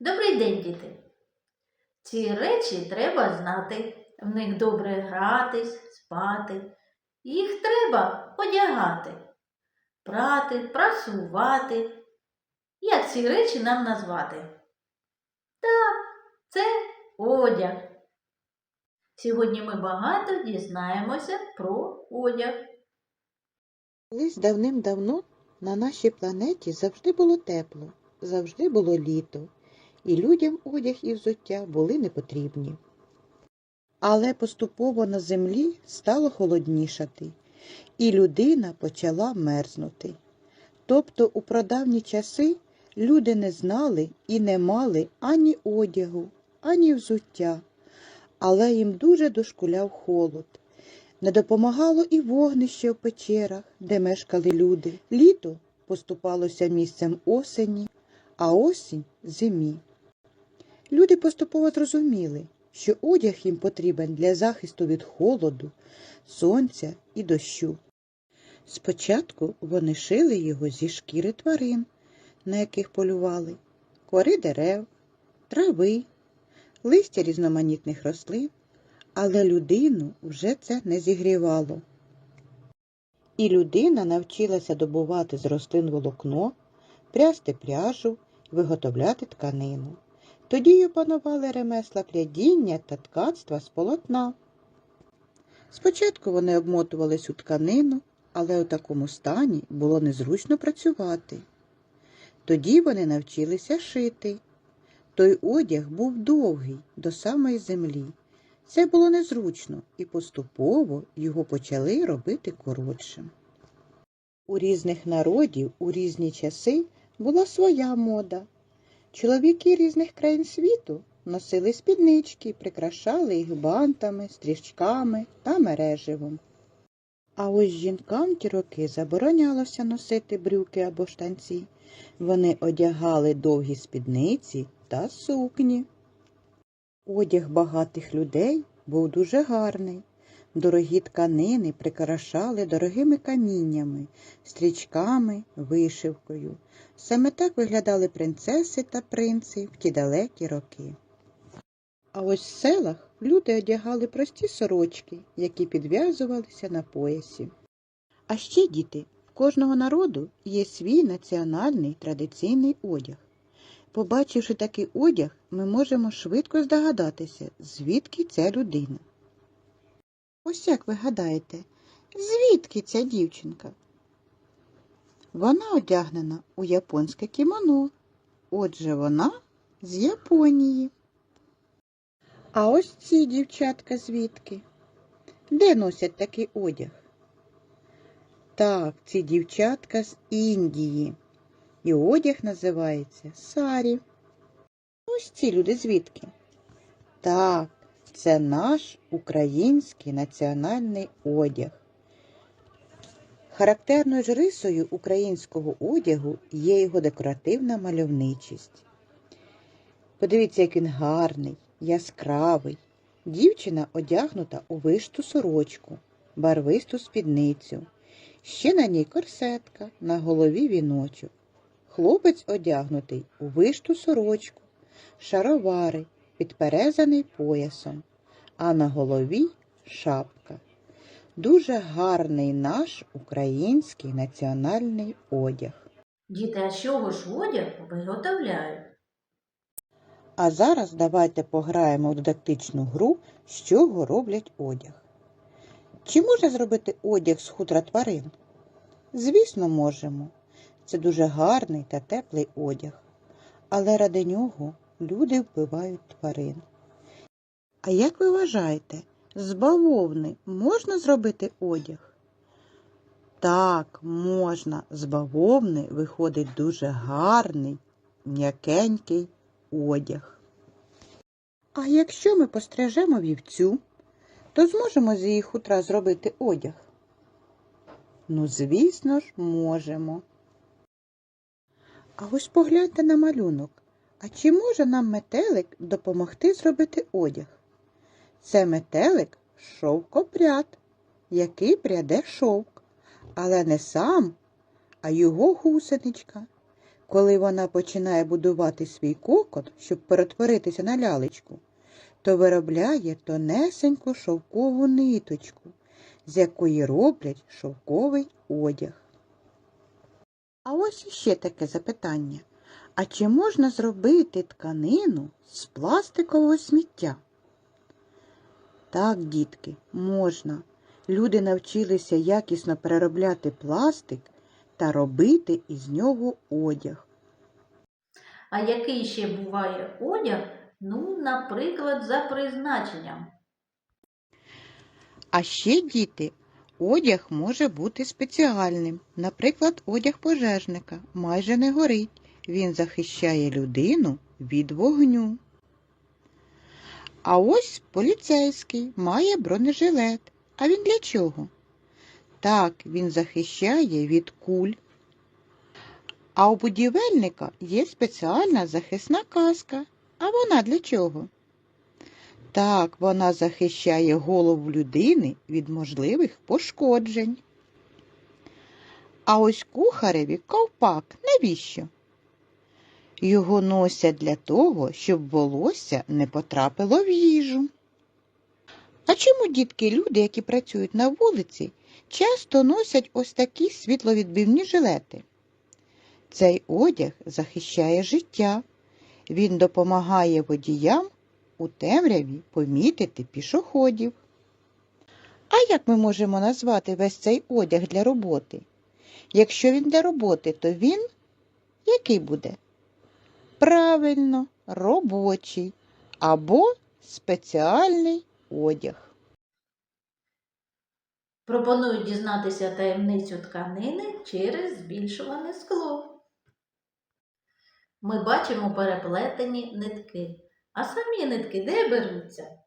Добрий день, діти! Ці речі треба знати. В них добре гратись, спати. Їх треба одягати, прати, прасувати. Як ці речі нам назвати? Так, це одяг. Сьогодні ми багато дізнаємося про одяг. Колись давним-давно на нашій планеті завжди було тепло, завжди було літо, і людям одяг і взуття були не потрібні. Але поступово на землі стало холоднішати, і людина почала мерзнути. Тобто у прадавні часи люди не знали і не мали ані одягу, ані взуття, але їм дуже дошкуляв холод. Не допомагало і вогнище в печерах, де мешкали люди. Літо поступалося місцем осені, а осінь зимі. Люди поступово зрозуміли, що одяг їм потрібен для захисту від холоду, сонця і дощу. Спочатку вони шили його зі шкіри тварин, на яких полювали, кори дерев, трави, листя різноманітних рослин але людину вже це не зігрівало. І людина навчилася добувати з рослин волокно, прясти пряжу, виготовляти тканину. Тоді опанували ремесла плядіння та ткацтва з полотна. Спочатку вони обмотувались у тканину, але у такому стані було незручно працювати. Тоді вони навчилися шити. Той одяг був довгий до самої землі. Це було незручно, і поступово його почали робити коротшим. У різних народів у різні часи була своя мода. Чоловіки різних країн світу носили спіднички, прикрашали їх бантами, стрічками та мереживом. А ось жінкам ті роки заборонялося носити брюки або штанці. Вони одягали довгі спідниці та сукні. Одяг багатих людей був дуже гарний. Дорогі тканини прикрашали дорогими каміннями, стрічками, вишивкою. Саме так виглядали принцеси та принци в ті далекі роки. А ось в селах люди одягали прості сорочки, які підв'язувалися на поясі. А ще, діти, в кожного народу є свій національний традиційний одяг. Побачивши такий одяг, ми можемо швидко здогадатися, звідки ця людина. Ось як ви гадаєте, звідки ця дівчинка? Вона одягнена у японське кімоно. Отже, вона з Японії. А ось ці дівчатка звідки? Де носять такий одяг? Так, ці дівчатка з Індії. І одяг називається сарі. Ось ці люди звідки? Так, це наш український національний одяг. Характерною ж рисою українського одягу є його декоративна мальовничість. Подивіться, як він гарний, яскравий. Дівчина одягнута у вишту сорочку, барвисту спідницю. Ще на ній корсетка, на голові віночок. Хлопець одягнутий у вишту сорочку, шаровари, підперезаний поясом, а на голові шапка. Дуже гарний наш український національний одяг. Діти, а з чого ж одяг виготовляють? А зараз давайте пограємо в дидактичну гру, з чого роблять одяг. Чи можна зробити одяг з хутра тварин? Звісно, можемо. Це дуже гарний та теплий одяг, але ради нього люди вбивають тварин. А як ви вважаєте, з бавовни можна зробити одяг? Так, можна. З бавовни виходить дуже гарний, м'якенький одяг. А якщо ми пострижемо вівцю, то зможемо з її хутра зробити одяг? Ну, звісно ж, можемо. А ось погляньте на малюнок. А чи може нам метелик допомогти зробити одяг? Це метелик шовкопряд, який пряде шовк, але не сам, а його гусеничка. Коли вона починає будувати свій кокот, щоб перетворитися на лялечку, то виробляє тонесеньку шовкову ниточку, з якої роблять шовковий одяг. А ось іще таке запитання. А чи можна зробити тканину з пластикового сміття? Так, дітки, можна. Люди навчилися якісно переробляти пластик та робити із нього одяг. А який ще буває одяг? Ну, наприклад, за призначенням. А ще, діти, одяг може бути спеціальним. Наприклад, одяг пожежника майже не горить. Він захищає людину від вогню. А ось поліцейський має бронежилет. А він для чого? Так, він захищає від куль. А у будівельника є спеціальна захисна каска. А вона для чого? Так, вона захищає голову людини від можливих пошкоджень. А ось кухареві ковпак навіщо? Його носять для того, щоб волосся не потрапило в їжу. А чому дітки, люди, які працюють на вулиці, часто носять ось такі світловідбивні жилети? Цей одяг захищає життя. Він допомагає водіям у темряві помітити пішоходів. А як ми можемо назвати весь цей одяг для роботи? Якщо він для роботи, то він який буде? Правильно, робочий або спеціальний одяг. Пропоную дізнатися таємницю тканини через збільшуване скло. Ми бачимо переплетені нитки. А самі нитки де беруться?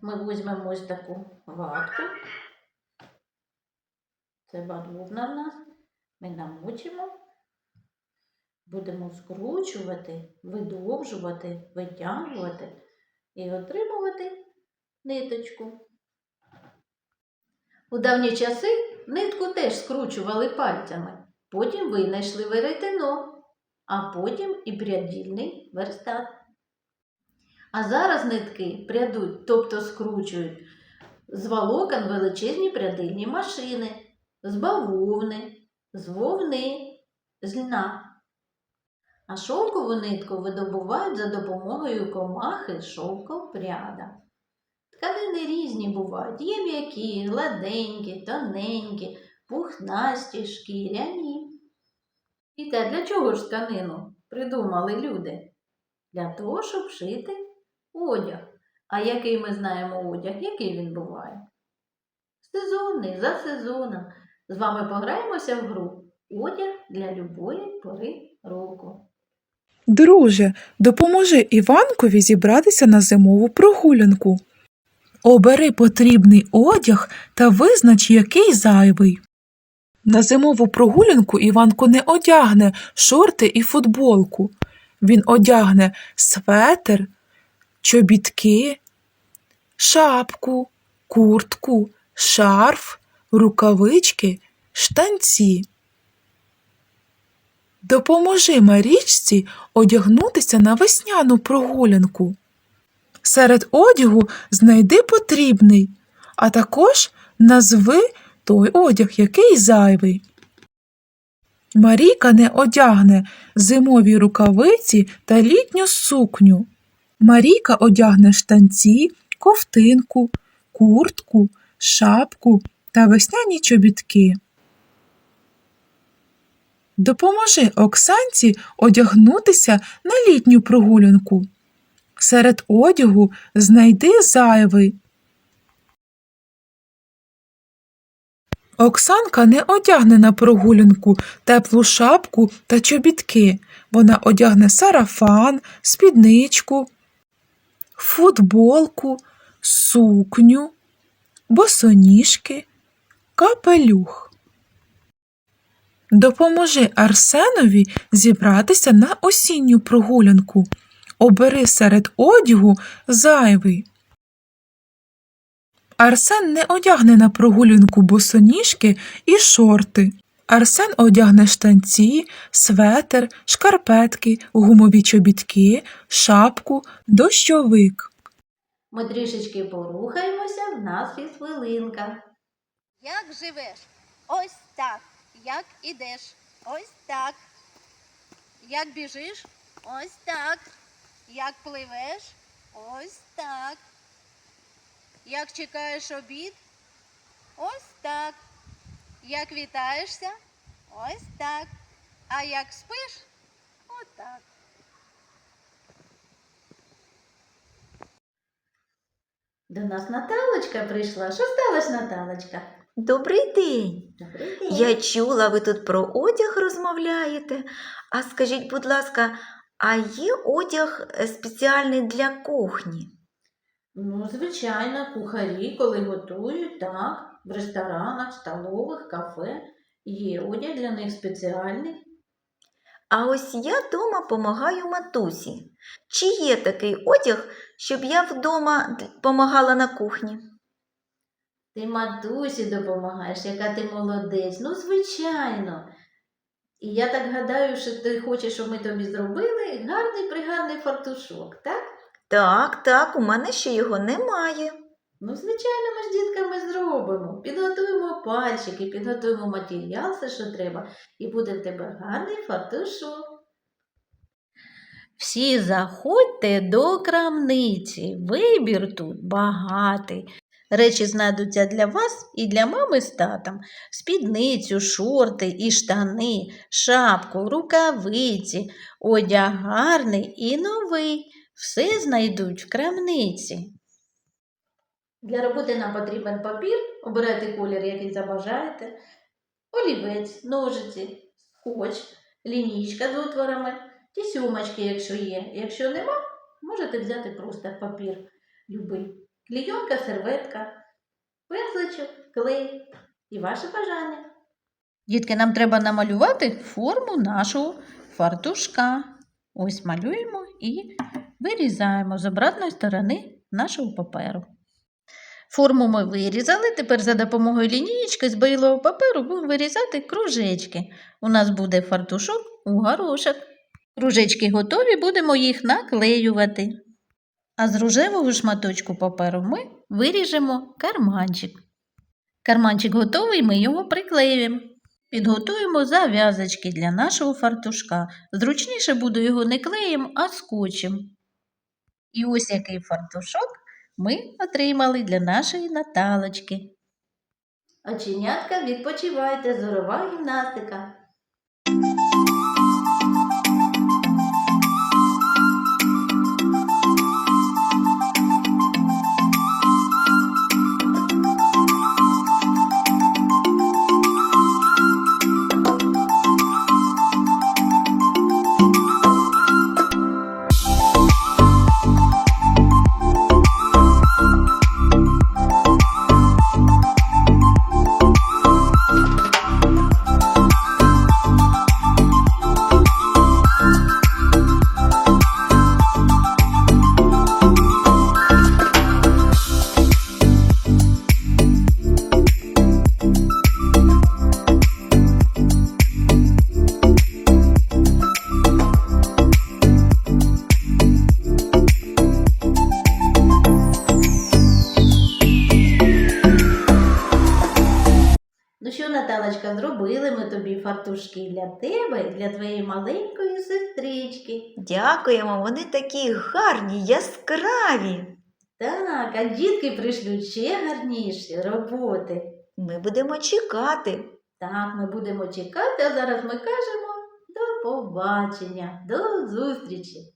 Ми візьмемо ось таку ватку. Це бавовна в нас. Ми намочимо. Будемо скручувати, видовжувати, витягувати і отримувати ниточку. У давні часи нитку теж скручували пальцями, потім винайшли веретено, а потім і прядільний верстат. А зараз нитки прядуть, тобто скручують з волокон величезні прядильні машини, з бавовни, з вовни, з льна. А шовкову нитку видобувають за допомогою комахи шовкопряда. Тканини різні бувають. Є м'які, гладенькі, тоненькі, пухнасті, шкіряні. І те, для чого ж тканину придумали люди? Для того, щоб шити одяг. А який ми знаємо одяг, який він буває? Сезонний, за сезоном. З вами пограємося в гру Одяг для любої пори року. Друже, допоможи Іванкові зібратися на зимову прогулянку. Обери потрібний одяг та визнач, який зайвий. На зимову прогулянку Іванко не одягне шорти і футболку. Він одягне светер, чобітки, шапку, куртку, шарф, рукавички, штанці. Допоможи Марічці одягнутися на весняну прогулянку. Серед одягу знайди потрібний, а також назви той одяг, який зайвий. Марійка не одягне зимові рукавиці та літню сукню. Марійка одягне штанці, ковтинку, куртку, шапку та весняні чобітки. Допоможи Оксанці одягнутися на літню прогулянку. Серед одягу знайди зайвий. Оксанка не одягне на прогулянку теплу шапку та чобітки. Вона одягне сарафан, спідничку, футболку, сукню, босоніжки, капелюх. Допоможи Арсенові зібратися на осінню прогулянку. Обери серед одягу зайвий. Арсен не одягне на прогулянку босоніжки і шорти. Арсен одягне штанці, светер, шкарпетки, гумові чобітки, шапку, дощовик. Ми трішечки порухаємося, в нас є хвилинка. Як живеш? Ось так. Як ідеш? Ось так. Як біжиш? Ось так. Як пливеш? Ось так. Як чекаєш обід? Ось так. Як вітаєшся? Ось так. А як спиш? Отак. До нас Наталочка прийшла. Що сталося, Наталочка? Добрий день. Добрий день. Я чула, ви тут про одяг розмовляєте. А скажіть, будь ласка, а є одяг е, спеціальний для кухні? Ну, звичайно, кухарі, коли готують, так, в ресторанах, столових, кафе. Є одяг для них спеціальний. А ось я вдома помагаю матусі. Чи є такий одяг, щоб я вдома допомагала на кухні? Ти матусі допомагаєш, яка ти молодець. Ну, звичайно. І я так гадаю, що ти хочеш, щоб ми тобі зробили гарний пригарний фартушок, так? Так, так, у мене ще його немає. Ну, звичайно, ми з дітками зробимо. Підготуємо пальчики, підготуємо матеріал, все, що треба, і буде в тебе гарний фартушок. Всі заходьте до крамниці. Вибір тут багатий. Речі знайдуться для вас і для мами з татом. Спідницю, шорти і штани, шапку, рукавиці, одяг гарний і новий. Все знайдуть в крамниці. Для роботи нам потрібен папір, обирайте колір, який забажаєте, олівець, ножиці, скотч, лінійка з отворами, ті сумочки, якщо є. Якщо нема, можете взяти просто папір любий. Клійонка, серветка, пензличок, клей і ваше бажання. Дітки, нам треба намалювати форму нашого фартушка. Ось малюємо і вирізаємо з обратної сторони нашого паперу. Форму ми вирізали, тепер за допомогою лінієчки з білого паперу будемо вирізати кружечки. У нас буде фартушок у горошок. Кружечки готові, будемо їх наклеювати. А з рожевого шматочку паперу ми виріжемо карманчик. Карманчик готовий, ми його приклеюємо. Підготуємо зав'язочки для нашого фартушка. Зручніше буде його не клеєм, а скотчем. І ось який фартушок ми отримали для нашої Наталочки. Оченятка, відпочивайте, зорова гімнастика. Наталочка, зробили ми тобі фартушки для тебе і для твоєї маленької сестрички. Дякуємо, вони такі гарні, яскраві. Так, а дітки пришлють ще гарніші роботи. Ми будемо чекати. Так, ми будемо чекати, а зараз ми кажемо до побачення, до зустрічі.